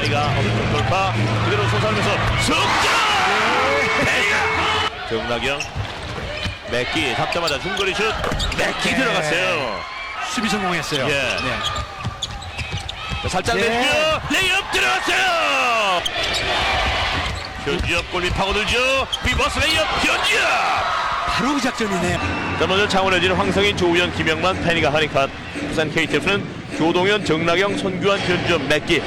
페리가 오른쪽 돌파 그대로 솟아오면서 석점 페리가 정나경 맥기 잡자마자 중거리 슛 맥기 네. 들어갔어요 수비 성공했어요. 예. 네. 자, 살짝 네. 내주고요 레이업 들어갔어요 현지엽 골밑 파고들죠 비버스 레이업 현지엽 바로 그 작전이네. 자 먼저 창원여진 황성인 조우현 김영만 페니가 하니컷 부산 KTF는 조동현 정나경 손규환 현주엽 맥기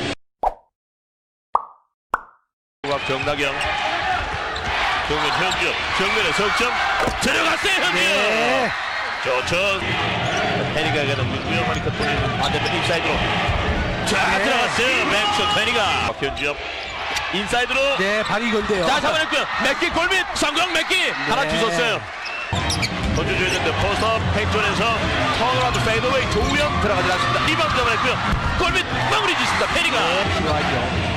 박 정나경 정면 현주엽 정면에 석점. 들어갔어요 현주엽 네. 좋죠 페니가 넘기고요. 하니컷 돌리는 반대편 인사이드로. 자 네. 들어갔어요. 맥스 페니가. 현주엽 인사이드로. 네, 발이 건데요. 자 잡아냈고요. 맥기 골밑. 성공 맥기! 하나 주웠어요. 던져줘야 되는데 포스터 팩존에서 턴어라운드 페이드웨이 조우영 들어가지 않습니다. 리바운드 잡아냈고요. 골밑 마무리 짓습니다. 페리가. 좋아요.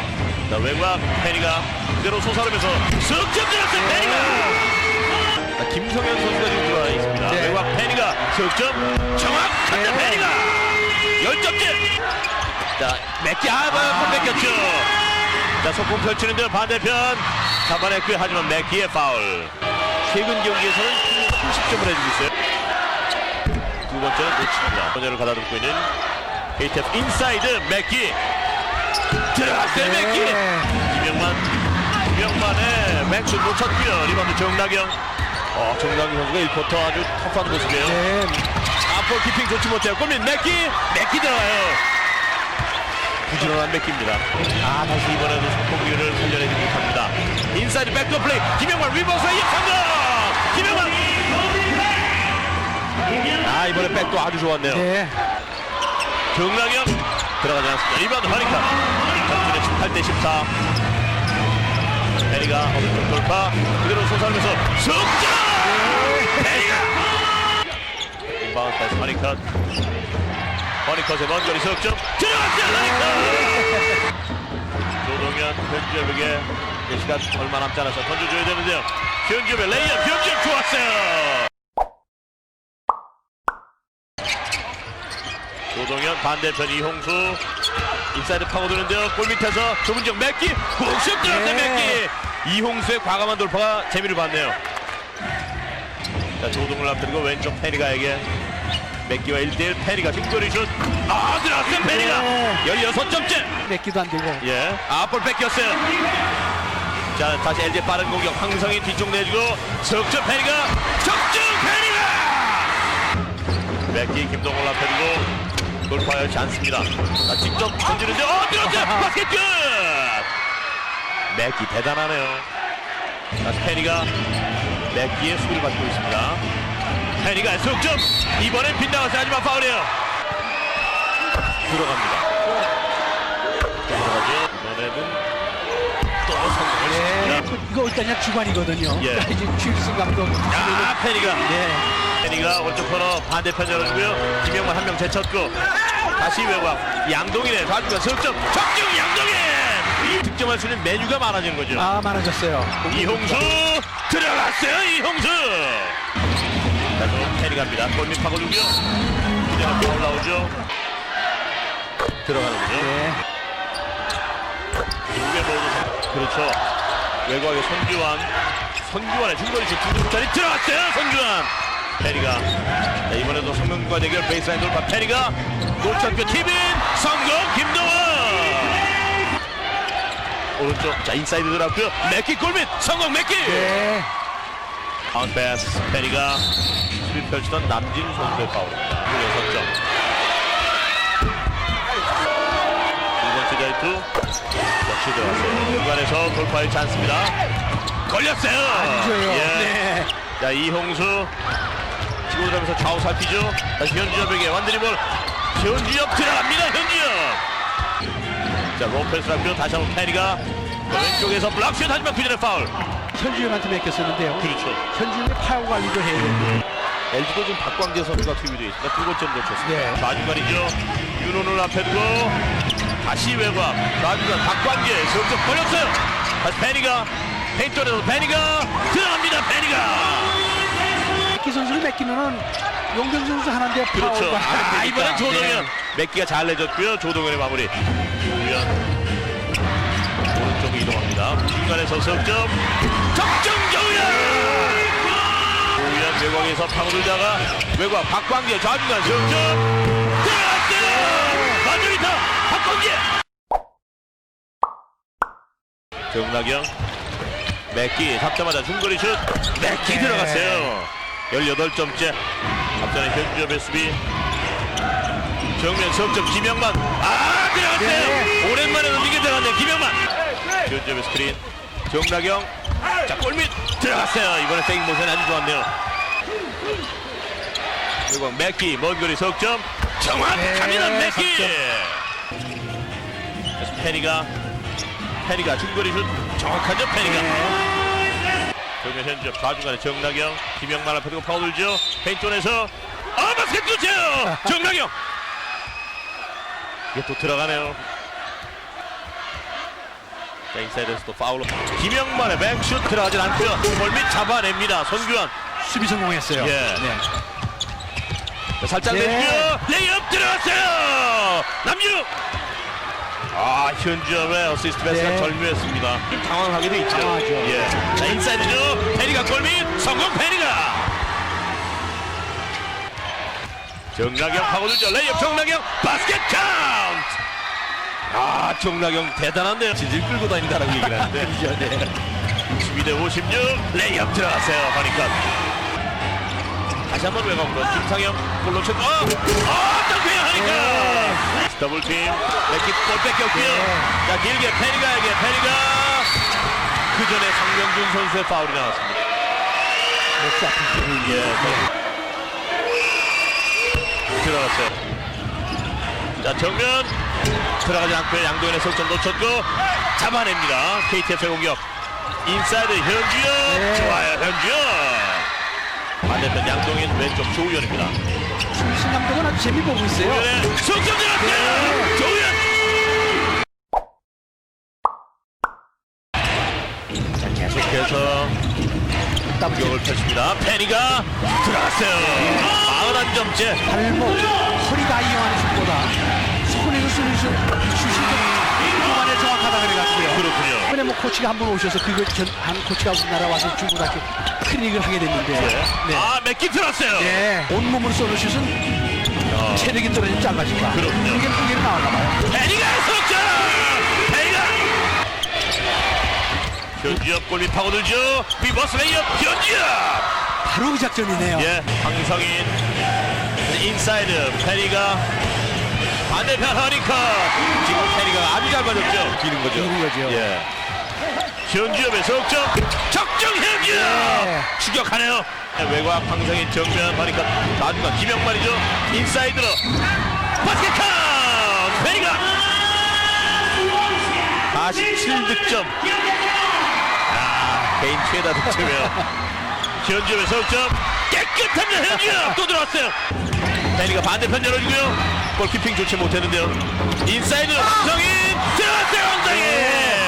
자 외곽 페리가 그대로 솟아오면서 석점 들었어요 페리가! 자, 김성현 선수가 지금 들어와 있습니다. 네. 외곽 페리가 석점. 정확한 네. 페리가 열점째! 자 맥기 아번 뺏겼죠. 자 속공 펼치는데 반대편. 잡아냈고요. 하지만 맥기의 파울. 최근 경기에서는 30점을 해주고 있어요. 두 번째는 놓칩니다. 번째를 가다듬고 있는 KTF 인사이드 맥기 들어갔어요 맥기 네. 김영만 김영만의 맥주 놓쳤고요. 리바운드 정나경 어, 정나경 선수가 1쿼터 아주 터프한 모습이에요. 네. 앞볼 키핑 좋지 못해요. 골밑 맥기 맥기 들어가요. 부지런한 맥기입니다. 아 다시 이번에도 속공기를 살려내지 못합니다. 인사이드 백도 플레이. 김영만 리버스 이 성공 김영만 아 이번에 백도 아주 좋았네요. 네. 정나경 들어가지 않았습니다. 리바운드 하니까 전진의 18대 14. 베리가 오른쪽 돌파 그대로 솟아오면서 석점! 베리가! 리바운드 다시 하니까 허니컷의 먼 거리 석점 들어갔어요 하니컷! 조동현 현지엽에게 시간 얼마 남지 않아서 던져줘야 되는데요. 현지엽의 레이업 현지엽 좋았어요. 조동현 반대편 이홍수. 인사이드 파고드는데요. 골 밑에서 지역 맥기. 들어갔어요 네. 맥기. 이홍수의 과감한 돌파가 재미를 봤네요. 자 조동을 앞들고 왼쪽 페리가에게 맥기와 1대1 페리가 중거리 슛 아 들어갔어요 페리가. 네. 16점째. 맺기도 안 되고. 예 앞볼 뺏겼어요. 자 다시 LG 빠른 공격. 황성인 뒤쪽 내주고 석점 페리가. 적중 페리가! 맥기 김동걸 앞에 두고 돌파하지 않습니다. 자, 직접 던지는데 어 들었어요! 바스켓 끝 맥기 대단하네요. 자 페리가 맥기의 수비를 받고 있습니다. 페리가 석점! 이번엔 빗나가서 하지만 파울이에요. 들어갑니다. 들어가죠. 이번에는 또 성공을 네. 시킵니다. 이거 일단 그냥 주관이거든요. 예. 자, 이제 취일승 감독. 아 페리가. 네. 페리가 오른쪽 코너 반대편 열어주고요. 김영만 한 명 제쳤고 다시 외곽 양동인의 좌중간 석점 적중 양동인 득점할 수 있는 메뉴가 많아지는 거죠. 아, 많아졌어요. 이홍수 들어갔어요 이홍수! 자또 페리 갑니다. 골밑 파고들고요. 그냥 앞에 올라오죠. 들어가는군요 네. 두개 모두 선- 그렇죠. 외곽에 손규환. 손규환의 중거리 슛. 두점짜리 들어갔어요 손규환 페리가. 자, 이번에도 성명과 대결 베이스라인 돌파. 페리가 놓쳤고 티빈 성공 김동원 오른쪽 자 인사이드 들어갔고요 맥기 골밑 성공 맥기 네. 아웃 패스 페리가 수비 펼치던 남진 선수의 파울입니다 6점. 두 번째 자유투. 역시 들어갔어요. 중간에서 돌파하지 않습니다. 걸렸어요. 예. 네. 자 이홍수 치고 들어가면서 좌우 살피죠 다시 현주엽에게 완드리볼 현주엽 들어갑니다 현주엽 자 로페스라고요 다시 한번 페리가 왼쪽에서 블락슛 하지만 그전에 파울 현주현한테 맡겼었는데요. 그렇죠 현주현이 파워 관리도 해야 되는데. LG도 지금 박광재 선수가 투입이 되어 있습니다. 두 번째 놓쳤습니다. 네. 마주간이죠. 윤호를 앞에 두고 다시 외곽. 마주간 박광재 석점 걸렸어요. 다시 페니가 페인트에서 페니가 들어갑니다. 페니가 맥기 선수를 맡기면은 용경 선수 하나인데 그렇죠. 안 아. 이번엔 조동현 네. 맥기가 잘 내줬고요. 조동현의 마무리. 조우현 앞으로 이동합니다. 중간에서 석점 적정 정우현 조우현 외곽에서 파고들다가 외곽 박광재 좌중간 석점 들어갔어요 마주리타 박광재 정나경 맥기 잡자마자 중거리 슛 맥기 들어갔어요 18점째 앞전에 현주엽의 수비. 정면 석점 김영만. 아 들어갔어요. 오랜만에 넘기게 들어갔네 김영만. 현주엽의 스크린. 정나경 자 골밑 들어갔어요. 이번에 페인 모션 아주 좋았네요. 그리고 맥기 먼 거리 석점. 정확합니다 네, 맥기 페리가 페리가 중거리 슛. 정확하죠 페리가? 정 면 현접 좌중간에 정나경 김영만 앞에 두고 파울을죠. 페인존에서 아 바스켓 굿이에요! 정나경 이게 또 들어가네요. 자 인사이드에서 또 파울로. 김영만의 백슛 들어가진 않고요. 골밑 잡아냅니다. 손규환. 수비 성공했어요. 예. 네. 자, 살짝 네. 내주고요 레이업 들어갔어요. 남유 아 현주업의 어시스트 패스가 네. 절묘했습니다. 좀 당황하게 돼 있죠. 당황하죠. 예. 자 인사이드죠. 페리가 골밑. 성공 페리가. 정나경 파고들죠. 레이업 정나경 바스켓 카운트. 아 정나경 대단한데요. 질질 끌고 다닌다라고 얘기를 하는데. 그렇죠. 네. 12대 56. 레이업 들어갔어요. 허니컷 다시 한번 외곽으로 김상영 골로 쳤고 어! 어! 덩크야 허니컷 더블팀 맥기 볼 뺏겼고요 자 길게 페리가에게 페리가 그 전에 강명준 선수의 파울이 나왔습니다 역시 아픈 예, 네. 들어갔어요. 자, 정면 들어가지 않고 양동현의 석점 놓쳤고 잡아냅니다. KTF의 공격. 인사이드 현주영 네. 좋아요, 현주영. 반대편 양동현 왼쪽 조우현입니다. 수비신 감독은 아주 재미 보고 있어요. 조우현의 석점 들어갔어요. 조우현. 자, 계속해서 공격을 펼칩니다. 페니가 들어갔어요. 41점째. 발목, 허리가 이용하는 슛보다 손에서 슛, 코치가 한 분 오셔서 그걸 전, 한 코치가 우리나라 와서 중고등학교 클리닉을 하게 됐는데 네. 아, 맥기 들었어요. 네. 온몸으로 쏘는 슛은 체력이 떨어지면 짧아질까 그렇군요. 그게 그게 나왔나 봐요. 페니가 석점! 페니가! 현지엽 골밑 파고들죠. 비버스 레이업 현지엽! 바로 그 작전이네요. 예, 황성인 인사이드 페니가 반대편 허니컷 지금 페니가 아주 잘 맞았죠. 기는 거죠. 기는 거죠. 예. 현지엽의 석점 적정 현지엽 네. 추격하네요. 외곽 황성인 정면 허니컷 나중간 김영만이죠. 인사이드로. 바스켓 카운트 페니가 47득점. 아 개인 최다 득점이에요. 현지엽의 석점 깨끗합니다 현지엽 또 들어왔어요. 페니가 반대편 열어주고요. 골키핑 좋지 못했는데요. 인사이드 황성인 들어왔어요 황성인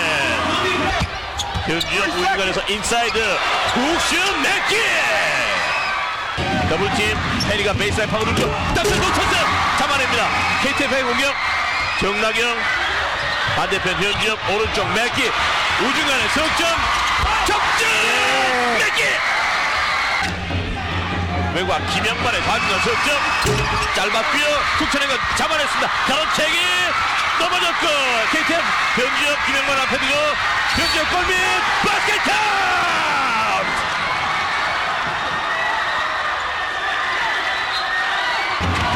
현지엽 우중간에서 인사이드 훅슛 맥기 더블팀 페니가 베이스라인 파고들고 딱스 놓쳤어요. 잡아냅니다. KTF의 공격. 정나경 반대편 현지엽 오른쪽 맥기 우중간에 석점. 적점! 맥기 외곽 김영만의 과중간 석점. 짧았고요. 국천행은 잡아냈습니다. 가로채기 넘어졌고 KTF 현지엽 김영만 앞에 두고 현지엽 골밑 바스켓 카운트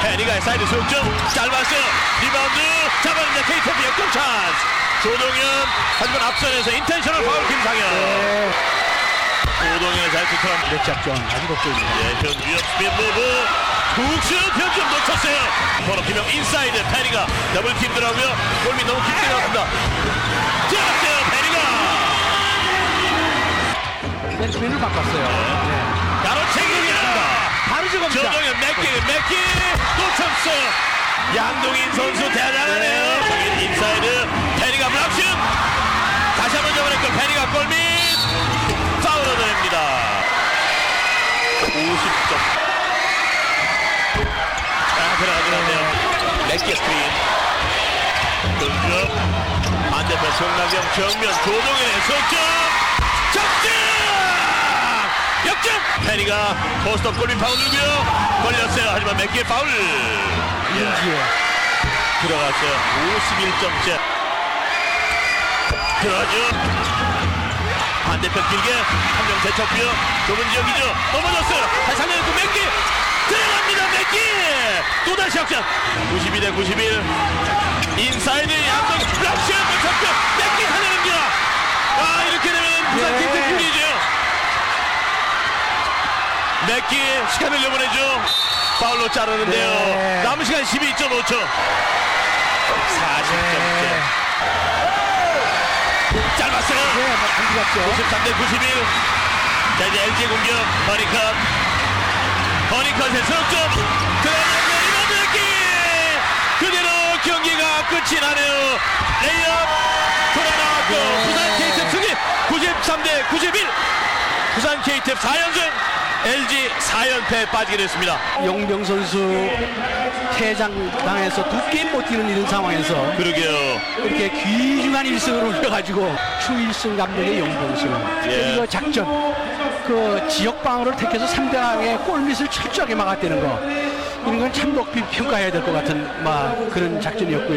페리가의 사이드 속점 짧았어요 리바운드 잡아냅니다. KTF 역전 찬스. 조동현 하지만 앞선에서 인텐셔널 파울 김상현 네. 조동현의 잘 투턴 몇 작전 아주 돋보입니다. 예, 현주엽 스피드 무브 툭슛 현주엽 놓쳤어요 바로 김영 인사이드 페리가 더블 팀 들어가고요 골밑 너무 깊게 나왔습니다 들어갔어요 페리가 맨맨을 바꿨어요. 네. 가로채기입니다 바로 저겁니다. 조동현 맥기 맥기 놓쳤어요 양동인 선수 대단하네요 정인 인사이드 페리가 블락슛 다시 한번 잡아냈고 페리가 골밑 50점. 아 들어가긴 맥기 스크린. 동점 반대편 자, 송나경 정면 조동현의 석점. 적점! 역점 페리가 포스트업 골밑 파울 누고요. 걸렸어요. 하지만 몇개 파울. 예, 들어갔어요 51점째. 들어가죠 반대편 길게 한명 제쳤고요. 좁은 지역이죠. 넘어졌어요. 다시 살려놓고 몇개? 들어갑니다. 몇개? 또다시 역전 92대 91 인사이드 양정 락시아 못잡고 몇개 살려냅니다 아 이렇게 되면 부산 예. 팀 승리죠. 몇개? 시간을 내보내죠. 파울로 자르는데요. 네. 남은 시간 12.5초. 40점째 짧았어요 네, 뭐안 들어갔죠 93대 91. 자, 이제 LG 공격. 허니컷. 허니컷의 석점. 들어가면 리바운드 기 그대로 경기가 끝이 나네요. 레이업 돌아나왔고 네. 부산 KT 승리 93대 91. 부산 KT 4연승. LG 4연패 빠지게 됐습니다. 용병 선수 퇴장당해서 두 게임 못 뛰는 이런 상황에서 그러게요. 이렇게 귀중한 일승을 올려가지고 추일승 감독의 용병승 예. 그리고 작전 그 지역 방어를 택해서 상대방의 골밑을 철저하게 막았다는 거 이런 건 참 높이 평가해야 될 것 같은 막 그런 작전이었고요.